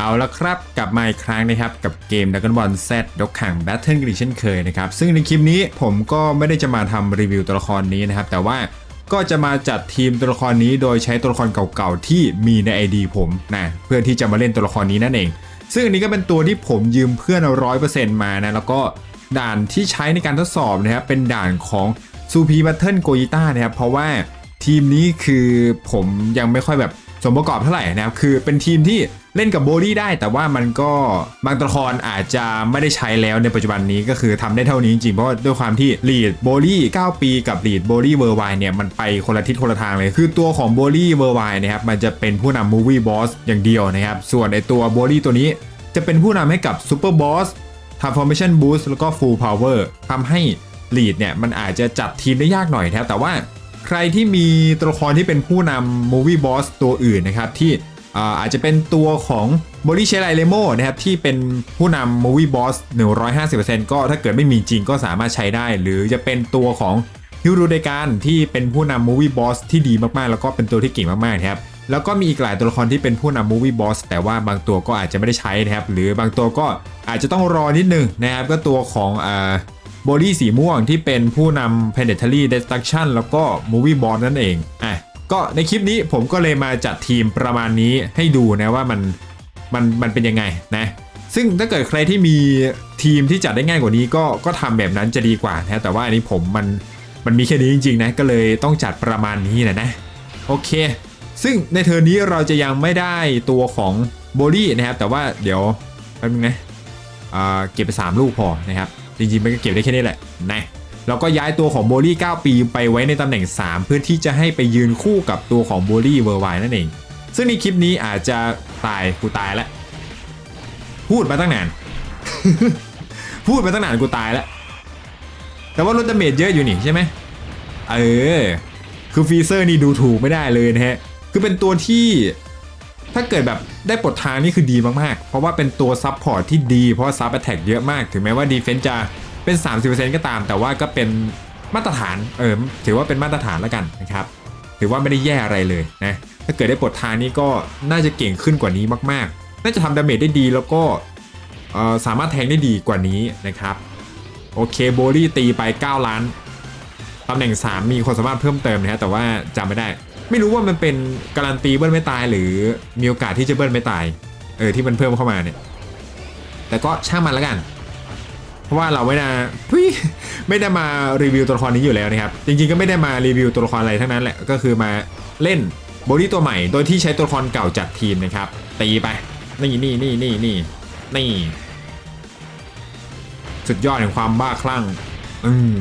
เอาละครับกลับมาอีกครั้งนะครับ กับเกม Dragon Ball Z ดกขัง Battle กันอีกเช่นเคยนะครับ ซึ่งในคลิปนี้ผมก็ไม่ได้จะมาทำรีวิวตัวละครนี้นะครับ แต่ว่าก็จะมาจัดทีมตัวละครนี้โดยใช้ตัวละครเก่าๆที่มีใน ID ผมนะเพื่อที่จะมาเล่นตัวละครนี้นั่นเอง ซึ่งอันนี้ก็เป็นตัวที่ผมยืมเพื่อนร้อยเปอร์เซ็นต์มานะแล้วก็ด่านที่ใช้ในการทดสอบนะครับเป็นด่านของซูพีบัตเทิลโกยิต้านะครับเพราะว่าทีมนี้คือผมยังไม่ค่อยแบบ สมประกอบเท่าไหร่นะครับคือเป็นทีมที่เล่นกับโบลี่ได้ แต่ว่ามันก็บางตัวละครอาจจะไม่ได้ใช้แล้วในปัจจุบันนี้ก็คือทำได้เท่านี้จริงๆ เพราะด้วยความที่ลีดโบลี่9ปีกับลีดโบลี่เวอร์ไวเนี่ยมันไปคนละทิศคนละทางเลย คือตัวของโบลี่เวอร์ไวนะครับมันจะเป็นผู้นำมูวี่บอสอย่างเดียวนะครับส่วนไอตัวโบลี่ตัวนี้จะเป็นผู้นำให้กับซูเปอร์บอส Transformation Boost แล้วก็ Full Power ทำให้ลีดเนี่ยมันอาจจะจัดทีมได้ยากหน่อยนะครับแต่ว่า ใครที่มีตัวละครที่เป็นผู้นำ Movie Boss ตัวอื่นนะครับที่อาจจะเป็นตัวของบริเชลไลเลโมนะครับที่เป็นผู้นำ Movie Boss 150%ก็ถ้าเกิดไม่มีจริงก็สามารถใช้ได้ หรือจะเป็นตัวของฮิวรูเดการที่เป็นผู้นำ Movie Boss ที่ดีมากๆ แล้วก็เป็นตัวที่เก่งมากๆนะครับแล้วก็มีอีกหลายตัวละครที่เป็นผู้นำ Movie Boss แต่ว่าบางตัวก็อาจจะไม่ได้ใช้นะครับหรือบางตัวก็อาจจะต้องรอนิดนึงนะครับก็ตัวของอ บอดี้สีม่วงที่เป็นผู้นำ Planetary Destruction แล้วก็ Movie Boss นั่นเองอะก็ในคลิปนี้ผมก็เลยมาจัดทีมประมาณนี้ให้ดูนะว่ามันมันมันเป็นยังไงนะ ซึ่งถ้าเกิดใครที่มีทีมที่จัดได้ง่ายกว่านี้ก็ก็ทำแบบนั้นจะดีกว่านะแต่ว่าอันนี้ผมมันมันมีแค่นี้จริงๆนะก็เลยต้องจัดประมาณนี้นะนะโอเค ซึ่งในเทอร์นี้เราจะยังไม่ได้ตัวของโบลี่นะครับแต่ว่าเดี๋ยวแป๊บนึงนะอ่าเก็บไป3ลูกพอนะครับ จริงๆมันก็เก็บได้แค่นี้แหละนะเราก็ย้ายตัวของโบลี่ 9 ปีไปไว้ในตำแหน่ง 3 เพื่อที่จะให้ไปยืนคู่กับตัวของโบลี่เวอร์ไวนั่นเอง ซึ่งในคลิปนี้อาจจะตายกูตายแล้วพูดมาตั้งนาน พูดมาตั้งนานกูตายแล้ว แต่ว่าลดดาเมจเยอะอยู่นี่ใช่ไหมเออ คือฟีเซอร์นี่ดูถูกไม่ได้เลยนะฮะ คือเป็นตัวที่ ถ้าเกิดแบบได้ปลดทางนี่คือดีมากๆ เพราะว่าเป็นตัวซับพอร์ตที่ดี เพราะซับแอตแทกเยอะมาก ถึงแม้ว่าดีเฟน s ์จะเป็น 30%ก็ตาม แต่ว่าก็เป็นมาตรฐาน เออ ถือว่าเป็นมาตรฐานแล้วกันนะครับ ถือว่าไม่ได้แย่อะไรเลยนะ ถ้าเกิดได้ปลดทางนี่ก็น่าจะเก่งขึ้นกว่านี้มากๆ น่าจะทำดาเมจได้ดีแล้วก็สามารถแทงได้ดีกว่านี้นะครับ โอเคโบลี่ตีไป 9 ล้านตำแหน่ง 3 มีความสามารถเพิ่มเติมนะฮะแต่ว่าจำไม่ได้ ไม่รู้ว่ามันเป็นการันตีเบิ้ลไม่ตายหรือมีโอกาสที่จะเบิ้ลไม่ตาย เออที่มันเพิ่มเข้ามาเนี่ย แต่ก็ช่างมันแล้วกัน เพราะว่าเราไม่ได้ไม่ได้มารีวิวตัวละครนี้อยู่แล้วนะครับ จริงๆก็ไม่ได้มารีวิวตัวละครอะไรทั้งนั้นแหละ ก็คือมาเล่นบอดี้ตัวใหม่ โดยที่ใช้ตัวละครเก่าจัดทีมนะครับ ตีไป นี่นี่นี่นี่นี่นี่ สุดยอดแห่งความบ้าคลั่ง อืม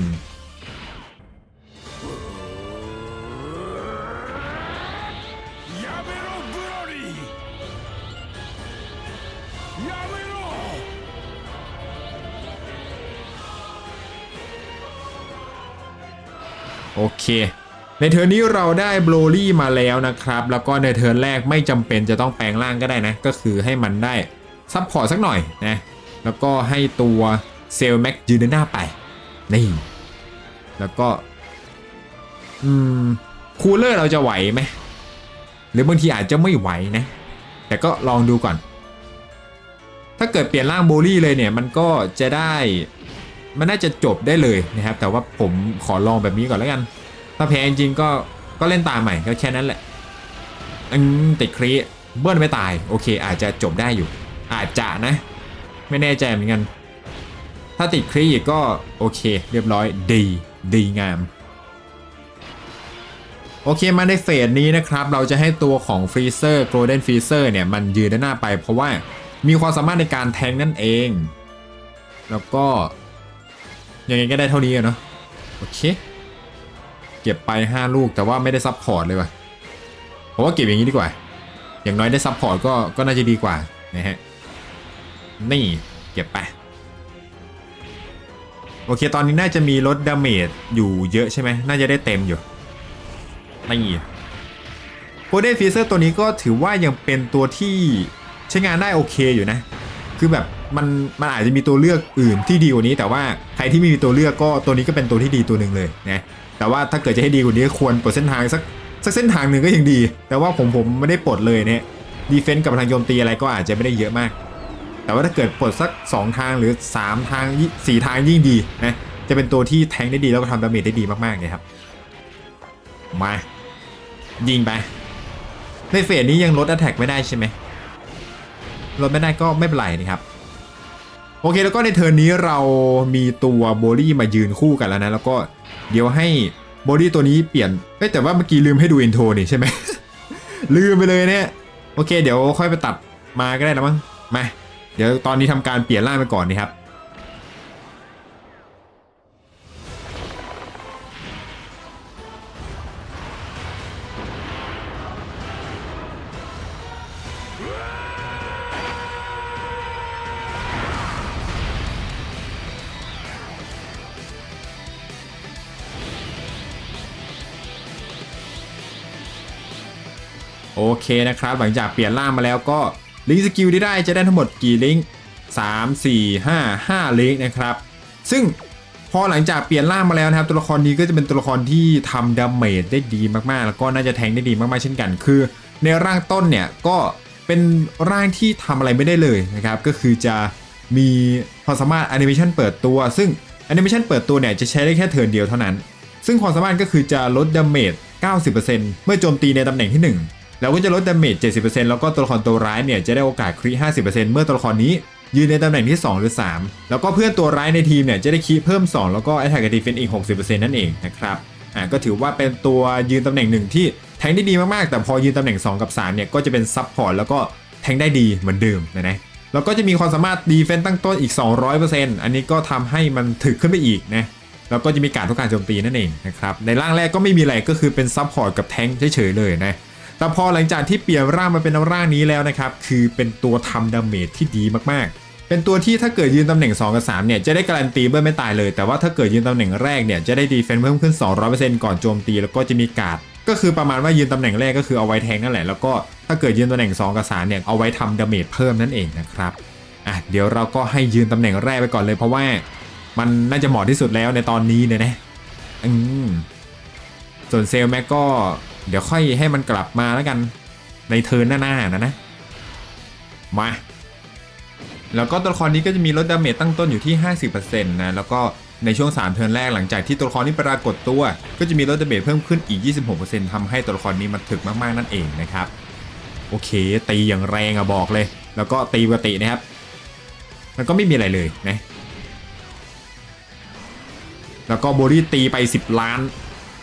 โอเค ในเทิร์นนี้เราได้โบลลี่มาแล้วนะครับ แล้วก็ในเทิร์นแรกไม่จำเป็นจะต้องแปลงร่างก็ได้นะ ก็คือให้มันได้ซับพอร์ตสักหน่อยนะ แล้วก็ให้ตัวเซลแม็กยืนหน้าไป นี่ แล้วก็ อืม คูลเลอร์เราจะไหวไหม หรือบางทีอาจจะไม่ไหวนะ แต่ก็ลองดูก่อน ถ้าเกิดเปลี่ยนร่างโบลี่เลยเนี่ย มันก็จะได้ มันน่าจะจบได้เลยนะครับ แต่ว่าผมขอลองแบบนี้ก่อนแล้วกัน ถ้าแพ้จริงก็ก็เล่นตามใหม่ก็แค่นั้นแหละอืมติดครีเบิ้ลไม่ตายโอเค อาจจะจบได้อยู่ อาจจะนะ ไม่แน่ใจเหมือนกัน ถ้าติดครีอีกก็โอเค เรียบร้อยดีดีงาม โอเคมาในเฟสนี้นะครับ เราจะให้ตัวของฟรีเซอร์โกลเด้นฟรีเซอร์เนี่ยมันยืนด้านหน้าไปเพราะว่ามีความสามารถในการแทงนั่นเอง แล้วก็ ยังไงก็ได้เท่านี้อะเนาะโอเค เก็บไป 5 ลูกแต่ว่าไม่ได้ซับพอร์ตเลยว่ะเพราะว่าเก็บอย่างนี้ดีกว่า อย่างน้อยได้ซับพอร์ตก็ก็น่าจะดีกว่านะฮะนี่เก็บไปโอเค ตอนนี้น่าจะมีลดดาเมจอยู่เยอะใช่ไหมน่าจะได้เต็มอยู่นี่โ o เดนฟีเซอร์ตัวนี้ก็ถือว่ายังเป็นตัวที่ใช้งานได้โอเคอยู่นะ คือแบบ มันมันอาจจะมีตัวเลือกอื่นที่ดีกว่านี้ แต่ว่าใครที่ไม่มีตัวเลือกก็ตัวนี้ก็เป็นตัวที่ดีตัวหนึ่งเลยนะแต่ว่าถ้าเกิดจะให้ดีกว่านี้ควรปลดเส้นทางสักสักเส้นทางหนึ่งก็ยังดี แต่ว่าผมผมไม่ได้ปลดเลยเนี่ยดีเฟนต์กับพลังโจมตีอะไรก็อาจจะไม่ได้เยอะมาก แต่ว่าถ้าเกิดปลดสัก 2 ทางหรือ 3 ทางยี่สี่ทางยิ่งดีนะจะเป็นตัวที่แทงได้ดีแล้วก็ทำดาเมจได้ดีมากๆเลยครับมายิงไปในเฟสนี้ยังลด a t แทกไม่ได้ใช่ไหมลดไม่ได้ก็ไม่เป็นไรนะครับ โอเคแล้วก็ในเทิร์นนี้เรามีตัวโบลี่มายืนคู่กันแล้วนะ แล้วก็เดี๋ยวให้โบลี่ตัวนี้เปลี่ยนเอ้แต่ว่าเมื่อกี้ลืมให้ดูอินโทรนี่ใช่ไหม ลืมไปเลยเนี่ย โอเค เดี๋ยวค่อยไปตัดมาก็ได้นะมั้งมา เดี๋ยวตอนนี้ทำการเปลี่ยนร่างไปก่อนนี่ครับ โอเคนะครับ หลังจากเปลี่ยนร่างมาแล้วก็ลิงก์สกิลที่ได้จะได้ทั้งหมดกี่ลิงก์3 4 5 5 ลิงก์นะครับ ซึ่งพอหลังจากเปลี่ยนร่างมาแล้วนะครับ ตัวละครนี้ก็จะเป็นตัวละครที่ทำดาเมจได้ดีมากๆ แล้วก็น่าจะแทงได้ดีมากๆเช่นกัน คือ ในร่างต้นเนี่ยก็เป็นร่างที่ทำอะไรไม่ได้เลยนะครับ ก็คือจะมีความสามารถแอนิเมชันเปิดตัว ซึ่งแอนิเมชันเปิดตัวเนี่ยจะใช้ได้แค่เทิร์นเดียวเท่านั้น ซึ่งความสามารถก็คือจะลดดาเมจ90%เมื่อโจมตีในตำแหน่งที่ 1 แล้วก็จะลดดาเมจ 70%แล้วก็ตัวละครตัวร้ายเนี่ยจะได้โอกาสคริ50%เมื่อตัวละครนี้ยืนในตำแหน่งที่ 2 หรือ 3 แล้วก็เพื่อนตัวร้ายในทีมเนี่ยจะได้คีเพิ่ม 2 แล้วก็ Attack กับ Defense อีก 60%นั่นเองนะครับอ่าก็ถือว่าเป็นตัวยืนตำแหน่งหนึ่งที่แทงได้ดีมากๆ แต่พอยืนตำแหน่ง 2 กับ 3 เนี่ยก็จะเป็นซับพอร์ตแล้วก็แทงได้ดีเหมือนเดิมนะนะแล้วก็จะมีความสามารถดีเฟนต์ตั้งต้นอีก 200%อันนี้ก็ทำให้มันถึกขึ้นไปอีกนะแล้วก็จะมีการทุกการโจมตีนั่นเองนะครับในร่างแรกก็ไม่มีอะไรก็คือเป็นซับพอร์ตกับแทงเฉยๆเลยนะ แต่พอหลังจากที่เปลี่ยนร่างมาเป็นร่างนี้แล้วนะครับ คือเป็นตัวทำดาเมจที่ดีมากๆ เป็นตัวที่ถ้าเกิดยืนตำแหน่ง 2 กับ 3 เนี่ย จะได้การันตีเบิ้ลไม่ตายเลย แต่ว่าถ้าเกิดยืนตำแหน่งแรกเนี่ย จะได้ดีเฟนซ์เพิ่มขึ้น 200%ก่อนโจมตี แล้วก็จะมีการ์ดก็คือประมาณว่ายืนตำแหน่งแรกก็คือเอาไว้แทงนั่นแหละ แล้วก็ถ้าเกิดยืนตำแหน่ง 2 กับ 3 เนี่ย เอาไว้ทำดาเมจเพิ่มนั่นเองนะครับ อะ เดี๋ยวเราก็ให้ยืนตำแหน่งแรกไปก่อนเลยเพราะว่า มันน่าจะเหมาะที่สุดแล้วในตอนนี้เนี่ยนะ อืม ส่วนเซลแม็กก็ เดี๋ยวค่อยให้มันกลับมาแล้วกันในเทิร์นหน้าๆนะนะ มา แล้วก็ตัวละครนี้ก็จะมีลดดาเมจตั้งต้นอยู่ที่ 50%นะแล้วก็ในช่วง 3 เทิร์นแรกหลังจากที่ตัวละครนี้ปรากฏตัว ก็จะมีลดดาเมจเพิ่มขึ้นอีก 26%ทำให้ตัวละครนี้มันถึกมากๆนั่นเองนะครับ โอเค ตีอย่างแรงอะบอกเลย แล้วก็ตีปกตินะครับ มันก็ไม่มีอะไรเลยนะแล้วก็โบลี่ตีไป 10 ล้าน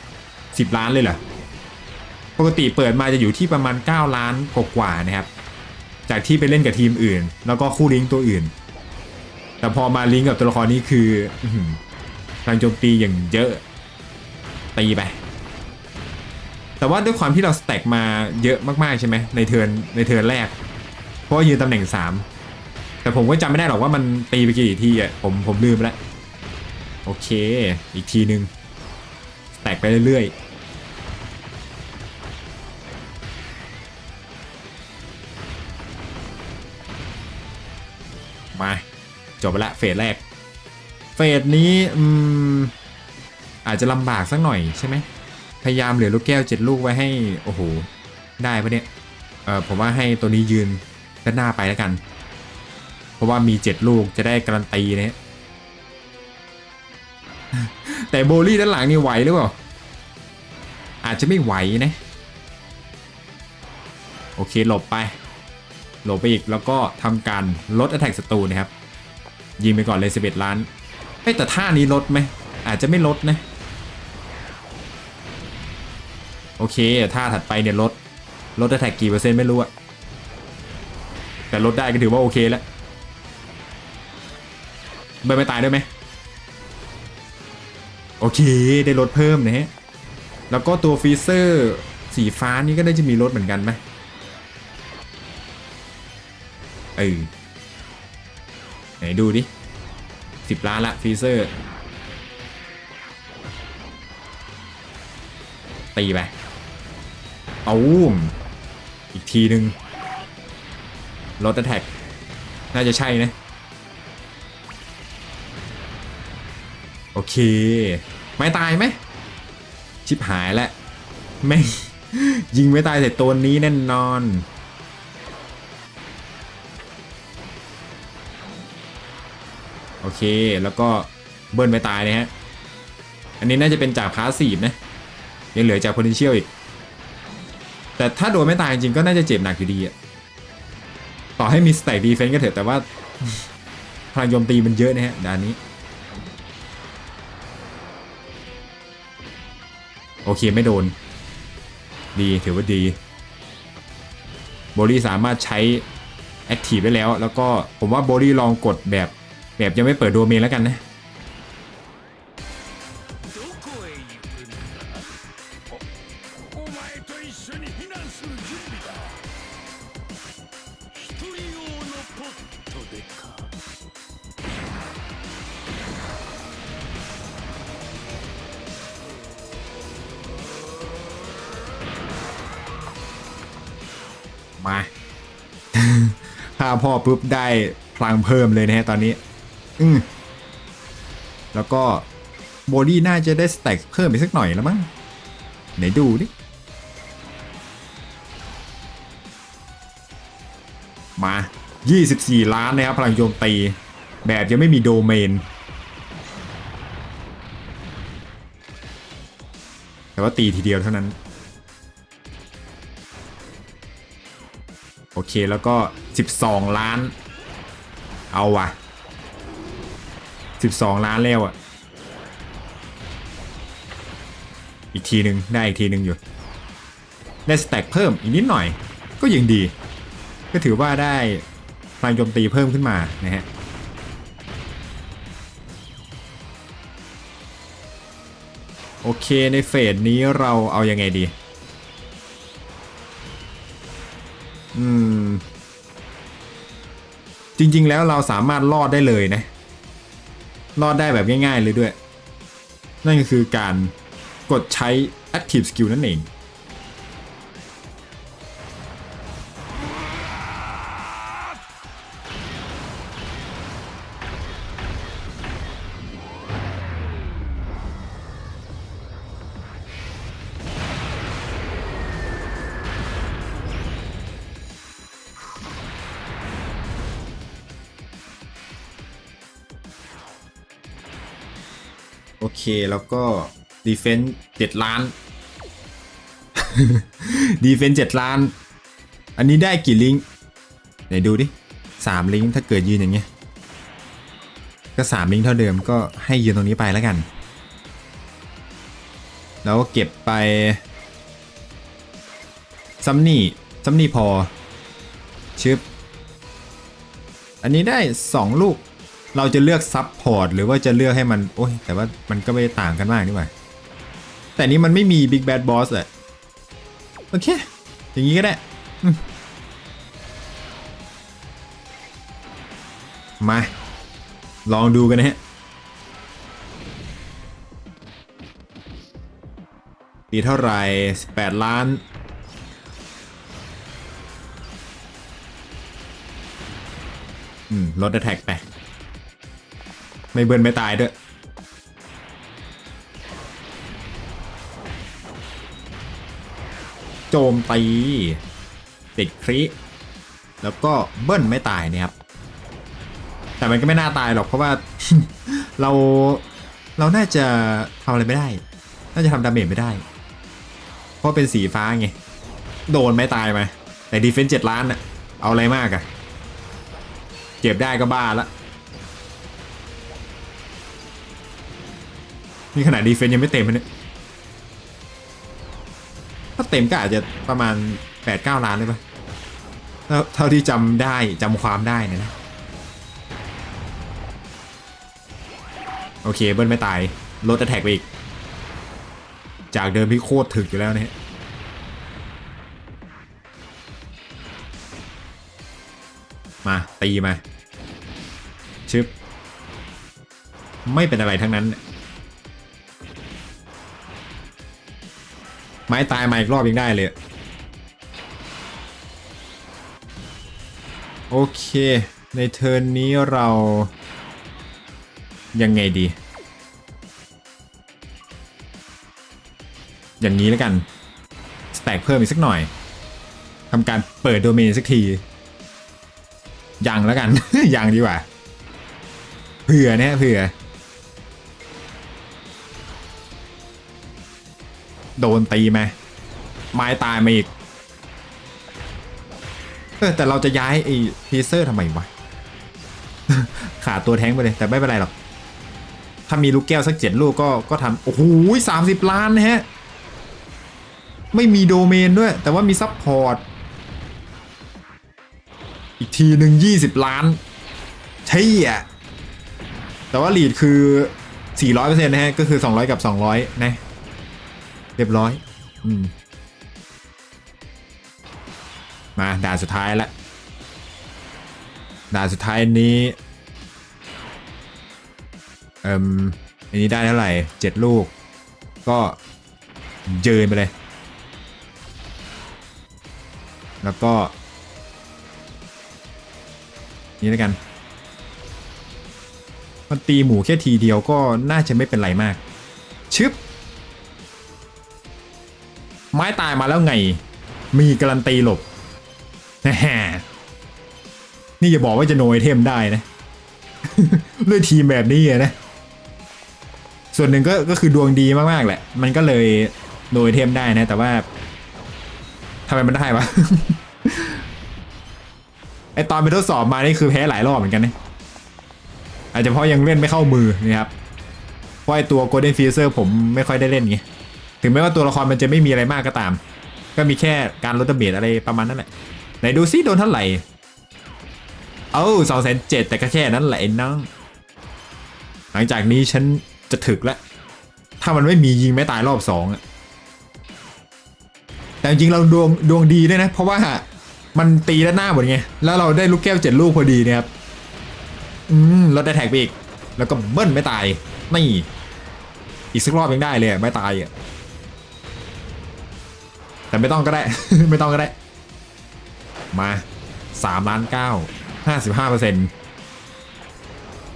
10 ล้านเลยเหรอ ปกติเปิดมาจะอยู่ที่ประมาณ 9 ล้านกว่าๆนะครับ จากที่ไปเล่นกับทีมอื่น แล้วก็คู่ลิงก์ตัวอื่น แต่พอมาลิงก์กับตัวละครนี้คือพลังโจมตีอย่างเยอะ ตีไป แต่ว่าด้วยความที่เราสแต็กมาเยอะมากๆใช่ไหมในเทิร์นในเทิร์นแรก เพราะว่ายืนตำแหน่ง 3 แต่ผมก็จำไม่ได้หรอกว่ามันตีไปกี่ทีอะผมผมลืมไปแล้ว โอเค อีกทีนึ่งแต็กไปเรื่อยๆ จบไปละเฟสแรก เฟสนี้อืมอาจจะลำบากสักหน่อยใช่ไหมพยายามเหลือลูกแก้วเจ็ดลูกไว้ให้ โอ้โห ได้ปะเนี่ยเออผมว่าให้ตัวนี้ยืนด้านหน้าไปแล้วกัน เพราะว่ามีเจ็ดลูกจะได้การันตีเนี่ยแต่โบลี่ด้านหลังนี่ไหวหรือเปล่าอาจจะไม่ไหวนะ โอเคหลบไป หลบไปอีกแล้วก็ทำการลด attack ศัตรูนะครับ ยิงไปก่อนเลย 11 ล้านเฮ้แต่ท่านี้ลดไหม อาจจะไม่ลดนะ โอเค ท่าถัดไปเนี่ยลด ลด attack กี่เปอร์เซ็นต์ไม่รู้อะแต่ลดได้ก็ถือว่าโอเคแล้วเบิร์ไม่ตายด้วยไหมโอเค ได้ลดเพิ่มนะฮะ แล้วก็ตัวฟีเซอร์สีฟ้านี่ก็ได้จะมีลดเหมือนกันไหมเออ ไหนดูดิสิบล้านละฟรีเซอร์ตีไปเอาอุ้มอีกทีหนึ่งลด attack น่าจะใช่นะ โอเค ไม่ตายไหม ชิบหายแล้วไม่ ยิงไม่ตายแต่ตัวนี้แน่นอน โอเค แล้วก็เบิ้ลไปตายนะฮะ อันนี้น่าจะเป็นจากพาสซีฟนะ ยังเหลือจาก potential อีก แต่ถ้าโดนไม่ตายจริงก็น่าจะเจ็บหนักอยู่ดีอะต่อให้มีสแต็กดีเฟนต์ก็เถอะแต่ว่าพลังโจมตีมันเยอะนะฮะด่านนี้ โอเคไม่โดน ดีถือว่าดีโบลี่สามารถใช้แอคทีฟได้แล้ว แล้วก็ผมว่าโบลี่ลองกดแบบ แบบยังไม่เปิดโดเมนแล้วกันนะมา ถ้าพ่อปุ๊บได้พลังเพิ่มเลยนะฮะตอนนี้ อืมแล้วก็โบลี่น่าจะได้สแต็กเพิ่มอีกสักหน่อยแล้วมั้งไหนดูดิมา 24 ล้านนะครับพลังโจมตี แบบยังไม่มีโดเมน แต่ว่าตีทีเดียวเท่านั้น โอเคแล้วก็ 12 ล้าน เอาว่ะ 12 ล้านแล้วอะ อีกทีหนึ่งได้อีกทีหนึ่งอยู่ ได้สแต็กเพิ่มอีกนิดหน่อย ก็ยังดี ก็ถือว่าได้พลังโจมตีเพิ่มขึ้นมานะฮะโอเคในเฟสนี้เราเอายังไงดี อืม จริง ๆ แล้วเราสามารถรอดได้เลยนะ รอดได้แบบง่ายๆเลยด้วย นั่นก็คือการกดใช้ Active Skill นั่นเอง เคแล้วก็ Defense 7ล้าน Defense 7ล้าน อันนี้ได้กี่ลิงก์ไหนดูดิสามลิงก์ถ้าเกิดยืนอย่างเงี้ยก็สามลิงก์เท่าเดิมก็ให้ยืนตรงนี้ไปแล้วกัน แล้วเก็บไปซัมนี่ซัมนี่พอชึบอันนี้ได้2ลูก เราจะเลือกซับพอร์ตหรือว่าจะเลือกให้มัน โอ้ย แต่ว่ามันก็ไม่ได้ต่างกันมากนี่หว่า แต่นี้มันไม่มี Big Bad Boss อะโอเค อย่างนี้ก็ได้ มา ลองดูกันนะฮะตีเท่าไหร่ 8 ล้านอืมลด attack ไป ไม่เบิร์นไม่ตายด้วยโจมตีติดคริแล้วก็เบิ้ลไม่ตายเนี่ยครับ แต่มันก็ไม่น่าตายหรอกเพราะว่าเราเราน่าจะทำอะไรไม่ได้ น่าจะทำดาเมจไม่ได้ เพราะเป็นสีฟ้าไง โดนไม่ตายไหมแต่ดีเฟนส์เจ็ดล้านอะเอาอะไรมากอะเก็บได้ก็บ้าละ นี่ขนาดดีเฟนยังไม่เต็มเลยถ้าเต็มก็อาจจะประมาณ 8-9 ล้านเลยปะเท่าเท่าที่จำได้จำความได้นะนะ โอเคเบิ้ลไม่ตาย ลดแท็กไปอีก จากเดิมที่โคตรถึกอยู่แล้วเนี่ยมา ตีมา ชึบ ไม่เป็นอะไรทั้งนั้น ม้ตายมาอีกรอบยังได้เลย โอเค ในเทิร์นนี้เรายังไงดี อย่างนี้แล้วกัน สแต็กเพิ่มอีกสักหน่อยทำการเปิดโดเมนสักที ยังแล้วกัน ยังดีกว่า เผื่อนี่ยเผื่อ โดนตีไหมไม้ตายมาอีกเออแต่เราจะย้ายไอ้พีเซอร์ทำไมวะ ขาดตัวแท้งไปเลย แต่ไม่เป็นไรหรอก ถ้ามีลูกแก้วสักเจ็ดลูกก็ก็ทำโอ้โหสามสิบล้านนะฮะ ไม่มีโดเมนด้วย แต่ว่ามีซัพพอร์ต อีกทีหนึ่งยี่สิบล้านใช่อะแต่ว่าลีดคือ 400%นะฮะ ก็คือ 200 กับ 200 นะ เรียบร้อย อืม มาด่านสุดท้ายละด่านสุดท้ายนี้เอ่มอันนี้ได้เท่าไหร่เจ็ดลูก ก็เยินไปเลย แล้วก็ นี่แล้วกัน มันตีหมูแค่ทีเดียวก็น่าจะไม่เป็นไรมาก ชึบ ไม้ตายมาแล้วไง มีการันตีหลบแหมนี่อย่าบอกว่าจะโนไอเทมได้นะด้วยทีมแบบนี้นะ ส่วนหนึ่งก็ก็คือดวงดีมากๆแหละ มันก็เลยโนไอเทมได้นะ แต่ว่าทำไมมันได้วะไอตอนไปทดสอบมานี่คือแพ้หลายรอบเหมือนกันนะอาจจะเพราะยังเล่นไม่เข้ามือนะครับเพราะไอตัว Golden Freezer ผมไม่ค่อยได้เล่นไง ถึงแม้ว่าตัวละครมันจะไม่มีอะไรมากก็ตาม ก็มีแค่การลดดาเมจอะไรประมาณนั้นแหละไหนดูซิโดนเท่าไหร่เอ้าสองแสนเจ็ดแต่ก็แค่นั้นแหละน้องหลังจากนี้ฉันจะถึกแล้ว ถ้ามันไม่มียิงไม่ตายรอบสองอะแต่จริงเราดวงดวงดีด้วยนะ เพราะว่ามันตีด้านหน้าหมดไง แล้วเราได้ลูกแก้วเจ็ดลูกพอดีเนะครับ อืมลดได้แท็กไปอีก แล้วก็เบิ้ลไม่ตาย นี่ อีกสักรอบยังได้เลยไม่ตายอะ แต่ไม่ต้องก็ได้ ไม่ต้องก็ได้ มาสามล้านเก้าห้าสิบห้าเปอร์เซ็นต์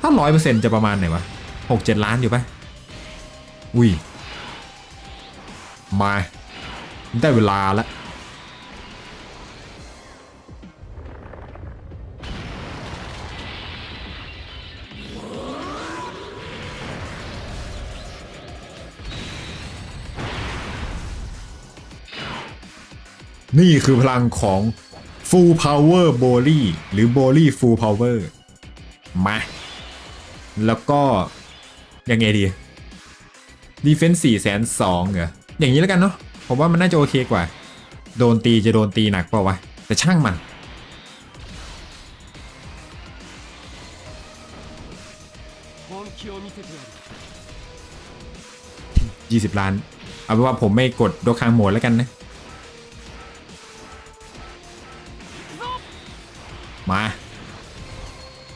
ถ้าร้อยเปอร์เซ็นต์จะประมาณไหนวะหกเจ็ดล้านอยู่ปะอุ้ยมา ได้เวลาแล้ว นี่คือพลังของ Full Power b o l y หรือ b o l y Full Power มา แล้วก็ ยังไงดี Defense 4 0 0 0เหรอ อย่างนี้แล้วกันเนาะผมว่ามันน่าจะโอเคกว่า โดนตีจะโดนตีหนักเปล่าวะ แต่ช่างมันยี่สิบล้าน เอาเป็นว่าผมไม่กดโดคางโหมดแล้วกันนะ มา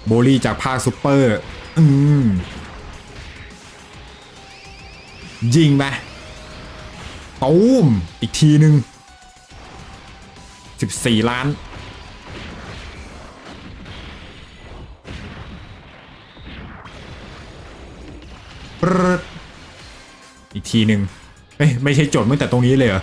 โบลี่จากภาคซูเปอร์ อืม ยิงไปตูมอีกทีหนึ่ง14 ล้าน อีกทีหนึ่งเอ้ยไม่ใช่โจทย์ตั้งแต่ตรงนี้เลยเหรอ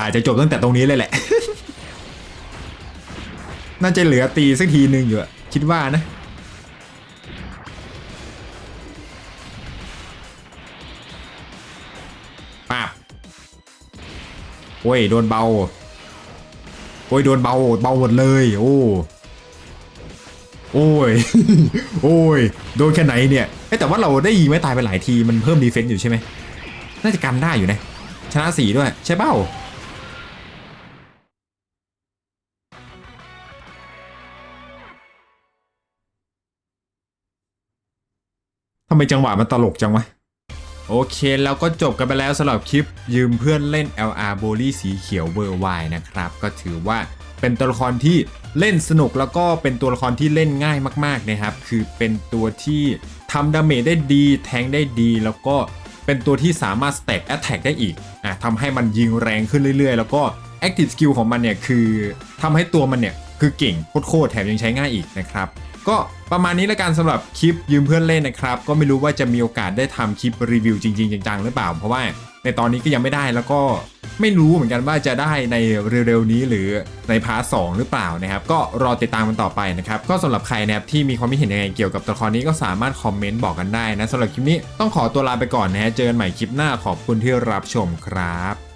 อาจจะจบตั้งแต่ตรงนี้เลยแหละ น่าจะเหลือตีสักทีหนึ่งอยู่อะคิดว่านะปาบโอ้ยโดนเบา โอ้ยโดนเบาเบาหมดเลย โอ้โอ้ย โอ้ย โดนแค่ไหนเนี่ยเอ้ยแต่ว่าเราได้ยิงไม่ตายไปหลายที มันเพิ่มดีเฟนต์อยู่ใช่ไหม น่าจะกันได้อยู่นะ ชนะสีด้วย ใช่เป้า ไมจังหวะมันตลกจังวะโอเคแล้วก็จบกันไปแล้วสำหรับคลิปยืมเพื่อนเล่น LR b o l y สีเขียวเวอร์ไวนะครับ ก็ถือว่าเป็นตัวละครที่เล่นสนุกแล้วก็เป็นตัวละครที่เล่นง่ายมากๆนะครับ คือเป็นตัวที่ทำดาเมจได้ดี แทงได้ดี แล้วก็เป็นตัวที่สามารถ stack attack ได้อีกอะทำให้มันยิงแรงขึ้นเรื่อยๆ แล้วก็ active skill ของมันเนี่ยคือทำให้ตัวมันเนี่ยคือเก่งโคตรๆแถมยังใช้ง่ายอีกนะครับ ก็ประมาณนี้ละกันสำหรับคลิปยืมเพื่อนเล่นนะครับ ก็ไม่รู้ว่าจะมีโอกาสได้ทำคลิปรีวิวจริงๆจังๆหรือเปล่า เพราะว่าในตอนนี้ก็ยังไม่ได้แล้วก็ไม่รู้เหมือนกันว่าจะได้ในเร็วๆนี้หรือในพาร์ทสองหรือเปล่านะครับ ก็รอติดตามกันต่อไปนะครับ ก็สำหรับใครนะครับที่มีความคิดเห็นยังไงเกี่ยวกับตัวละครนี้ก็สามารถคอมเมนต์บอกกันได้นะสำหรับคลิปนี้ต้องขอตัวลาไปก่อนนะฮะเจอกันใหม่คลิปหน้าขอบคุณที่รับชมครับ